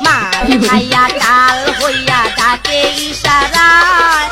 মাল খাইয়া টাল হইয়া ডাকে ইশারায়।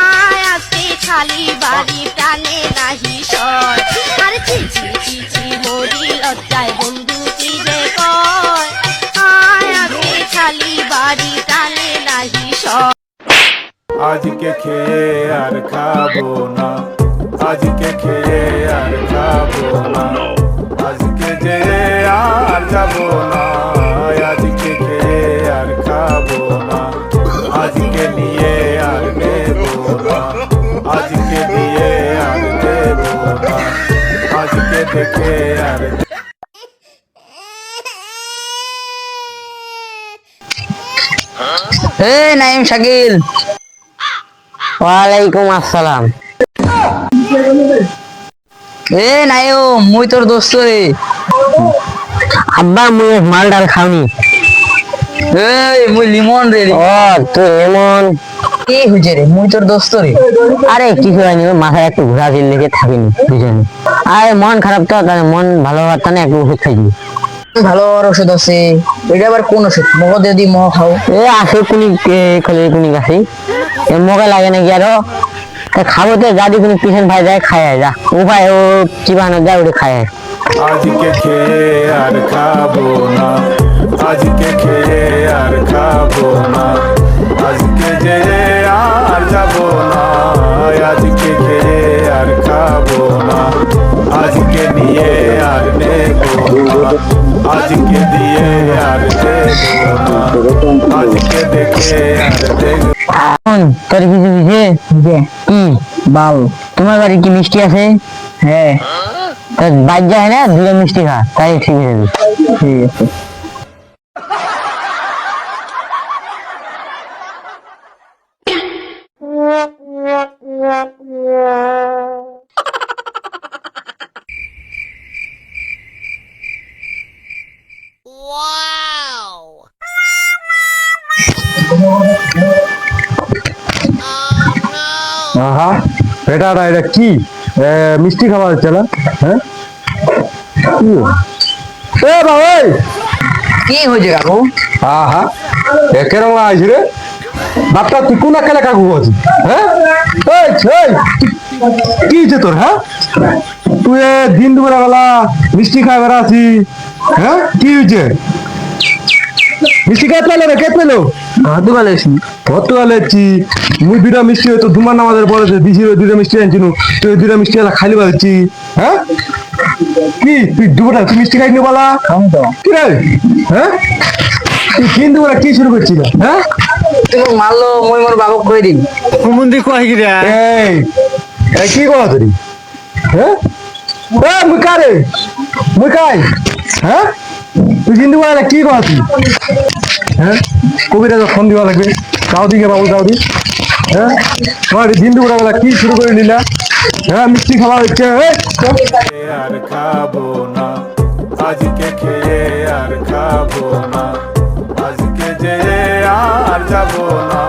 আয় আজকে খালি বাড়ি টানে নাহি সর আর চিচি চিচি মরি লজ্জায় বন্ধু কি যে কয়? আয় আজকে খালি বাড়ি টানে নাহি সর আজকে খেয়ে আর খাব না। আজকে খেয়ে আর খাব না। আজকে যে আর যাব না। আর নাইম শাকিল। ওয়ালাইকুম আসসালাম। এ নাইও মুই তোর দোস্ত রে। আব্বা মুই মাল ডাল খাওনি। এই মুই লিমন রে। ও তুই লিমন কি হইছে রে? মুই তোর দোস্ত রে। আরে কিছু হয়নি ওই মাথায় একটু ঘোরা দিল লেগে থাকিনি দুজনে আরে মন খারাপ তো তাহলে মন ভালো হওয়ার তানে একটু ওষুধ খাইছি ভালো আর ওষুধ আছে। এটা আবার কোন ওষুধ? মগ দিয়ে দি মগ খাও। এ আছে কুনি খলে কুনি গাছে মগে লাগে নাকি আরও? তা খাব তো গাদি কুনি পিছন ভাই যায় খায় যা। উপায় ও চিবানো যায় ওটা খায় আজকে খেয়ে আর খাব না আজকে খেয়ে আর খাব না। খেয়ে আর খাব না আজকে নিয়ে আর নেব না আজকে দিয়ে আর দেবো না আজকে দেখে আর দেখব এখন তোর কিছু বুঝে কি বাল তোমার বাড়ি কি মিষ্টি আছে হ্যাঁ তোর বাইক যায় না দুটো মিষ্টি খা তাই ঠিক আছে ঠিক আছে বেটারা এটা কি? মিষ্টি খাওয়া হচ্ছে না হ্যাঁ? কি? এ বাবা কি হয়েছে কাকু? আহা এ কেরম আইছি রে। বাপটা তুই কোন একালে কাকু আছিস হ্যাঁ? এই, এই, কি হয়েছে তোর হ্যাঁ? তুই এ দিন দুপুরে বেলা মিষ্টি খাই বেড়াছি হ্যাঁ? কি হয়েছে? মিষ্টি কে পেল রে কে পেল? ভালো হয়েছি কত আলেছি মুই দুটা মিষ্টি হয়তো দুমার নামাজের পরে দিছি দুটা মিষ্টি আনছিনু তুই দুটা মিষ্টি এলা খালি বাড়ছি হ্যাঁ? কি তুই দুপুরটা তুই মিষ্টি খাইনি বলা? কি রে? হ্যাঁ? তুই তিন দুপুরে কি শুরু করছিস হ্যাঁ? তুমি মারলো মই মোর বাবক করে দিবি এই এই কি করা তুই হ্যাঁ? এ মুই কারে? মুই কাই? হ্যাঁ? তুই দুপুরে কি করা? তুই হ্যাঁ কবিরা ফোন দিবা লাগবে। যাও দিকে বাবু, যাও দি। হ্যাঁ? তোমার দিন দুপুরে বেলা কি শুরু করে নিলা? হ্যাঁ মিষ্টি খাওয়া হচ্ছে আর খাব না। আজকে খেয়ে আর খাব না। আজকে যে আর যাব না।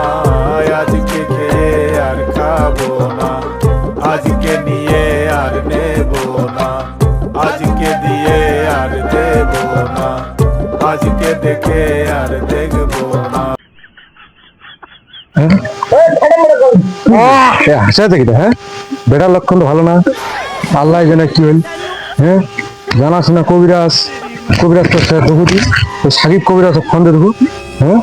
আজকে আজকে দেখে আর দেখব না। হাসা হ্যাঁ? বেটার লক্ষণ তো ভালো না। আল্লাহ জানে কি হল হ্যাঁ? জানাস না কবিরাজ কবিরাজ তো সে দেখু তো সাকিব কবিরাজ ফোন দেখু হ্যাঁ?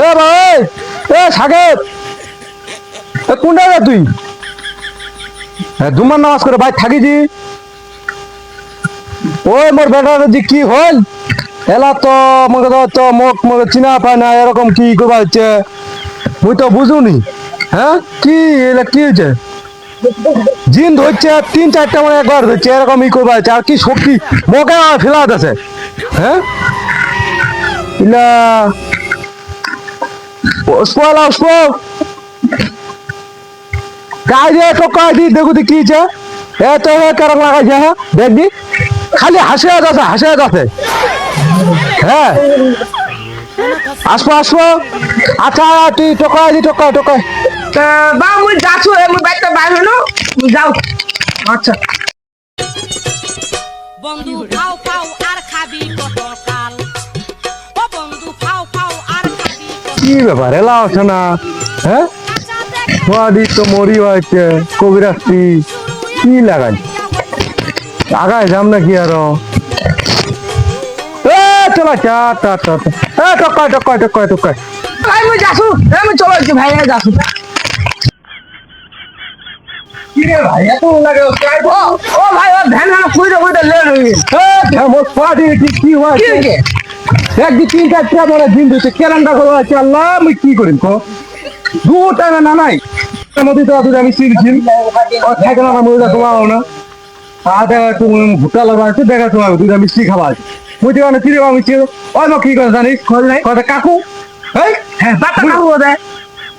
এ ভাই এ সাকিব! কোনটা যা তুই? নামাজ করে ভাই থাকিছি ওই মোর কি হল? এলা তো মগে তো মোক মগে চিনা পায় না, এরকম কি করবা হচ্ছে? মুই তো বুঝুনি। হ্যাঁ? কি, এলা কি হয়েছে জিন ধরছে, তিন চারটা মানে একবার ধরছে, এরকম ই করবা হচ্ছে, আর কি শক্তি? মোকে ফেলাত আছে হ্যাঁ? ইলা পুষ্প এলা পুষ্প কাজ তো কাজ দি দেখু দি কি হয়েছে এ তো কেরম লাগাইছে হ্যাঁ দেখবি? খালি হাসে যাচ্ছে হাসে যাচ্ছে হ্যাঁ। আসব আসব। আচ্ছা তুই টোকাই দি টোকাই টোকাই বা মুই যাচ্ছু মুই বাইতে বাইর হলো যাও। আচ্ছা। বন্ধু ফাও ফাও আর খাবি পটল কাল? ও বন্ধু ফাও ফাও আর খাবি কি ব্যাপার এলা না? হ্যাঁ? সোয়াদি তো মরি হয়েছে কবিরাস্তি কি লাগাই? আগায় যাম নাকি আরও? এ চলা চা টা টা। এ টকায় টকায় টকায় টকায়। মুই যাসু আমি চলো ভাই আমি যাসু কি রে ভাই এত লাগে ও ও ভাই ও ধ্যান লেট হয়ে কি কি কি এক তিন চারটা বলে দিন দিতে করে আছে আল্লাহ আমি কি করিম কো দু টাইমে না নাই। মধ্যে তো আমি ও থাকে না মজা তোমাও না। দেখা তুমি ভুট্টা লাগা আছে দেখা তোমার আমি চি খাবা আছে। বুঝতে পারো চিনি আমি চি ওই মা কি করে জানিস? কথা কাকু? হ্যাঁ বাতা খাব দে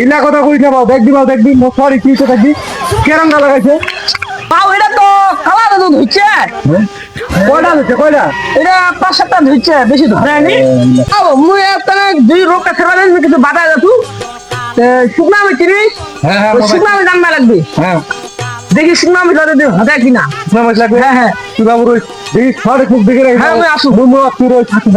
ইনা কথা কই না দেখবি বাবা দেখবি। সরি কি তো দেখবি? কেরানটা লাগাইছে পাও এটা তো কালা তো ধুচ্ছে কয়টা হচ্ছে কয়টা? এটা পাঁচ সাতটা ধুচ্ছে বেশি ধরে নি? মুই একটা দুই রোগটা খেলা কিছু বাধা যাতু শুকনা হ্যাঁ হ্যাঁ ওই শুকনা আমি জানবা লাগবে হ্যাঁ দেখি শুকনা ধরে দিই হতে কিনা নামাজ লাগবে হ্যাঁ, হ্যাঁ। তুই বাবু রই দেখি সরে খুব দেখে রাখি হ্যাঁ, আমি আসু। মুমু তুই রই থাকি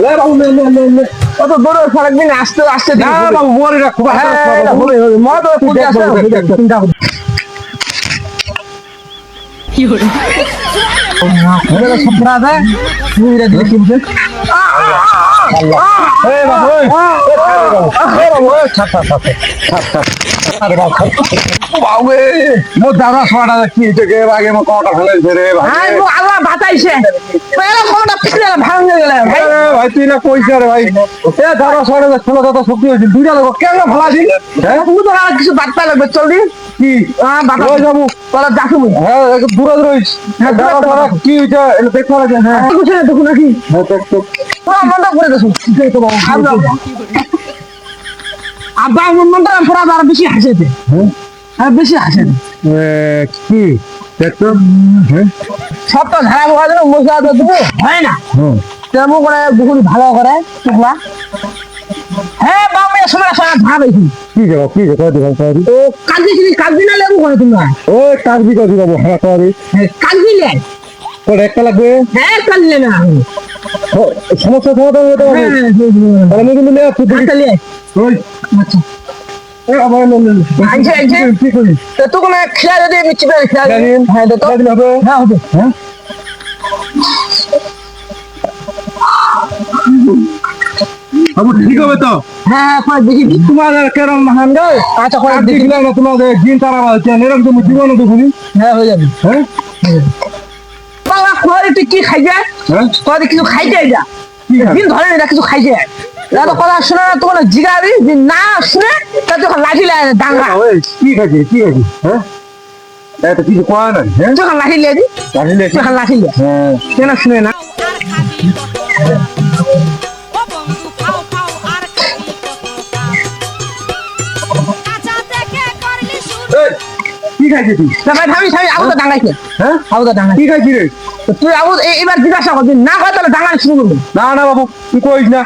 লে বাবু লে লে লে লে অত ফারাক দিন আস্তে আস্তে না বাবু মোরে রাখ খুব হ্যাঁ, আস্তে হবে, হবে। তো হবে। সব আছে তুই এটা দেখি বাবু বাবু বাবু বাবু কিছু বার্তা লাগবে চল দিন কি হ্যাঁ যাব তাহলে দেখো হ্যাঁ দূরে দূরে কি এটা দেখতে লাগে হ্যাঁ দেখো নাকি হ্যাঁ দেখ। পুরো মনটা করে দেছো আব্বা আমার মনটা পুরো আর বেশি হাসেছে হ্যাঁ? বেশি কি? হ্যাঁ? সব তো ঝাড়া বোকা দিলে মশলা তো দেবো হয় না? তেমন করে বহুত ভালো করে টুকলা হ্যাঁ বাবা সময় ঝাড়া পেয়েছি কি যাব কি যাব কয় দেবো কয় তো কালকে যদি কালকে না লেবু করে তোমরা ও কাজবি যাব হ্যাঁ কয় কালকে লে। তোর একটা লাগবে? হ্যাঁ কাল না। ও, সমস্যা সমাধান হতে হবে হ্যাঁ আমি কিন্তু নিয়ে আসছি আচ্ছা খেলা মিচ্ছি খেলা হ্যাঁ হবে? হ্যাঁ হ্যাঁ? ঠিক হবে তো? হ্যাঁ হ্যাঁ দেখি। তোমার কেরম মহান গো আচ্ছা করে দেখি। দেখলাম না তোমাদের দিন তারা বলছে এরকম তুমি জীবনে দেখিনি হ্যাঁ হয়ে যাবে। হ্যাঁ? কোয়ালিটি কি খাই যায় হ্যাঁ কোয়ালিটি কিছু খাই যায় যা দিন ধরে এটা কিছু খাই যায় এত কথা শুনে না তোমার জিগাবি যে না শুনে তা যখন লাঠি লাগে ডাঙ্গা কি খাচ্ছি কি খাচ্ছি হ্যাঁ? এটা কিছু কোয়া না হ্যাঁ? যখন লাঠি লিয়ে দি। জানিলে যখন লাঠি লিয়ে হ্যাঁ। কেন শুনে না? কি খাইছিস তুই? তা ভাই ভাবি ভাবি আবু তো ডাঙ্গাইছে হ্যাঁ? আবু তো ডাঙ্গাই কি খাইছি রে? তুই আবু এবার জিজ্ঞাসা করবি না হয় তাহলে ডাঙ্গাই শুরু করবি। না না বাবু তুই কইস না।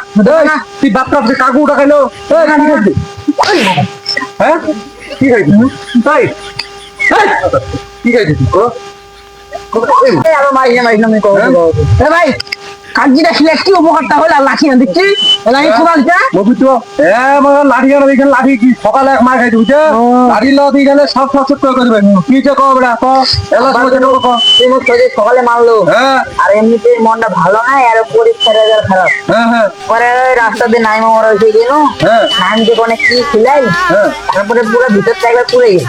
তুই বাপটা যে কাকু উঠাইলো? হ্যাঁ? কি খাইছিস তাই কি খাইছিস হ্যাঁ? ভাই কাজিটা খেলে কি উপকারটা হলো আর লাঠি না দেখছি লাঠি? খোলা দিতে এ আমার লাঠি কেন এখানে লাঠি কি সকালে এক মার খাইছি বুঝছে। লাঠি লাঠি এখানে সব করে করবে। কি যে কবে বেড়া তো এলা সময় যেন কো। সকালে মারলো হ্যাঁ। আর এমনিতে মনটা ভালো নাই আর পরীক্ষার রেজাল্ট খারাপ। হ্যাঁ হ্যাঁ। পরে রাস্তা দিয়ে নাইমা মরা হয়েছে কেন? হ্যাঁ। নাইম দিয়ে অনেক কি খিলাই? হ্যাঁ। তারপরে পুরো ভিতরটা একবার পুড়ে গেছে।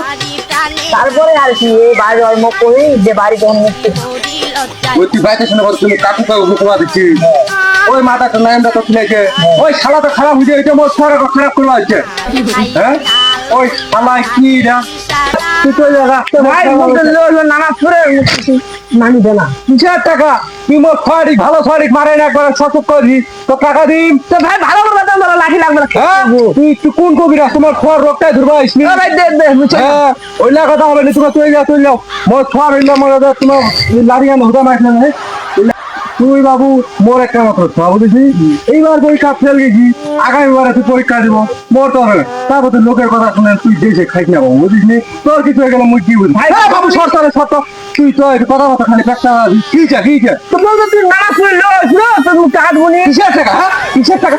টানে তারপরে আর কি এই বাড়ি অল্প করি যে বাড়ি যখন মুক্তি ওই তুই বাইতে শুনে বলছিস কাকু কাকু ঘুমা দিচ্ছি ওই মাথাটা নাইমটা তো তুলেছে ওই শালা তো খারাপ হয়ে যাচ্ছে মোর শরীর খারাপ করে হচ্ছে হ্যাঁ? ওই শালা কি না মোর ভালো সঠিক মারে না একবার সচক করবি তো টাকা দিম তো ভাই ভালো করে তো আমার লাঠি লাগবে হ্যাঁ তুই তুই কোন কবিরা তোমার খোয়ার রোগটাই ধরবা আসবি ও ভাই দে দে বুঝছ হ্যাঁ ওই না কথা হবে না তোমার তুই যা তুই যাও মোর খোয়ার হইলে আমার তোমার লাড়িয়া না হুদা মাইছ না তুই বাবু মোর একটা মাত্র ছ বুঝেছি এইবার পরীক্ষা ফেল গেছি আগামীবার তুই পরীক্ষা দিব মোর তো না। তারপর তুই লোকের কথা শুনে তুই দেশে খাইস না বাবু বুঝিস নি? তোর কিছু হয়ে গেলে মুই কি বুঝি ভাই বাবু শর্ত রে শর্ত। তুই তো একটু কথা কথা খালি পেটটা কি চা কি চা তো বলতো তুই নামাজ পড়ল না তোর মুখ টাকা দিব নি কিসের টাকা হ্যাঁ? কিসের টাকা?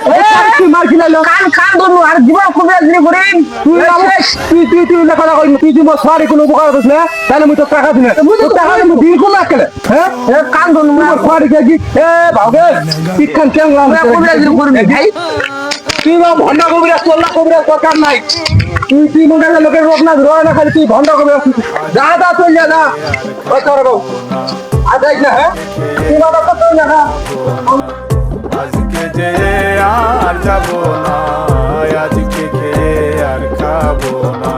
তুই মার কিনাইলো কান কান ধরলো আর জীবন খুবই আজনি করে তুই বাবু তুই তুই তুই না কথা কইলি তুই যদি মোর সরি কোনো উপকার করিস না তাহলে মুই তোর টাকা দিনে তোর টাকা দিলে দিন কোন আকেলে হ্যাঁ? কান ধরলো মোর সরি এ বাবু শিক্ষান কেন খুবই আজনি করবি ভাই তুই বা ভন্ডা কবিরাজ করলা কবিরাজ দরকার নাই। তুই তুই মনে হয় লোকের রোগ না রয় না খালি তুই ভন্ডা কবিরাজ যা যা চল যা যা। ওই তোর বাবু আর দেখ না হ্যাঁ? তুই বাবা তো চল যা যা। আজকে যে আর যাব না আজকে খেয়ে আর খাব না।